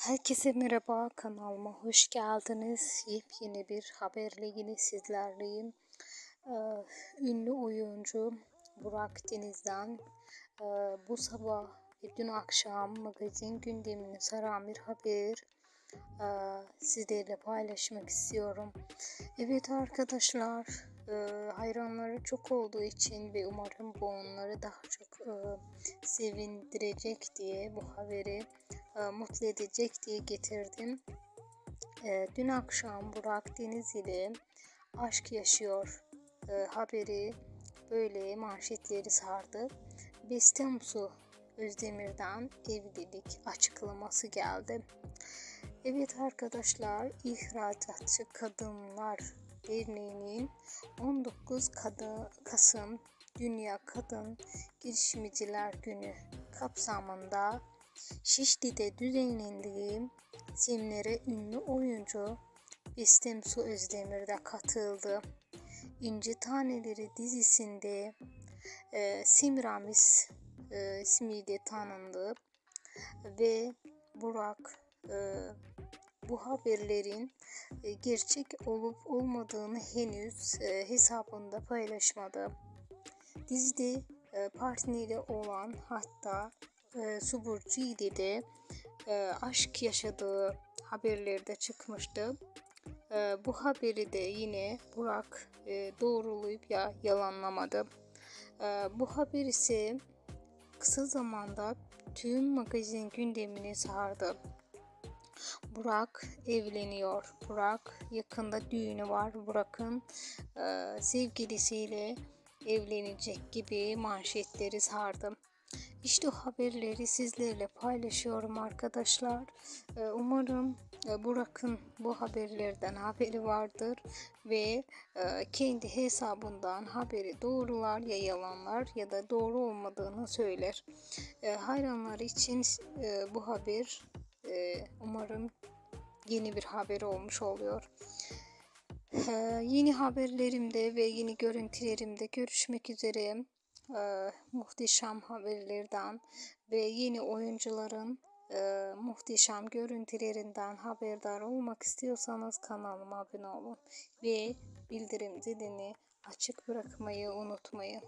Herkese merhaba kanalıma hoş geldiniz. Yepyeni bir haberle yine sizlerleyim. Ee, ünlü oyuncu Burak Deniz'den e, bu sabah ve dün akşam magazin gündemini saran bir haber e, sizlerle paylaşmak istiyorum. Evet arkadaşlar e, hayranları çok olduğu için ve umarım bu onları daha çok e, sevindirecek diye bu haberi e, mutlu edecek diye getirdim. E, dün akşam Burak Deniz ile aşk yaşıyor e, haberi böyle manşetleri sardı. Bestemsu Özdemir'den evlilik açıklaması geldi. Evet arkadaşlar İhracatçı Kadınlar Derneği'nin 19 Kadı, Kasım Dünya Kadın Girişimciler Günü kapsamında Şişli'de düzenlendiği simlere ünlü oyuncu Bestem Su Özdemir de katıldı. İnci Taneleri dizisinde e, Simramis e, ismiyle tanındı ve Burak e, bu haberlerin gerçek olup olmadığını henüz e, hesabında paylaşmadı. Dizide e, partneri olan hatta e, Suburcu ile de e, aşk yaşadığı haberleri de çıkmıştı. E, bu haberi de yine Burak e, doğrulayıp ya yalanlamadı. E, bu haber ise kısa zamanda tüm magazin gündemini sardı. Burak evleniyor. Burak yakında düğünü var. Burak'ın e, sevgilisiyle evlenecek gibi manşetleri sardı. İşte o haberleri sizlerle paylaşıyorum arkadaşlar. Ee, umarım e, Burak'ın bu haberlerden haberi vardır ve e, kendi hesabından haberi doğrular ya yalanlar ya da doğru olmadığını söyler. E, hayranlar için bu haber umarım yeni bir haber olmuş oluyor. Yeni haberlerimde ve yeni görüntülerimde görüşmek üzere e, muhteşem haberlerden ve yeni oyuncuların e, muhteşem görüntülerinden haberdar olmak istiyorsanız kanalıma abone olun ve bildirim zilini açık bırakmayı unutmayın.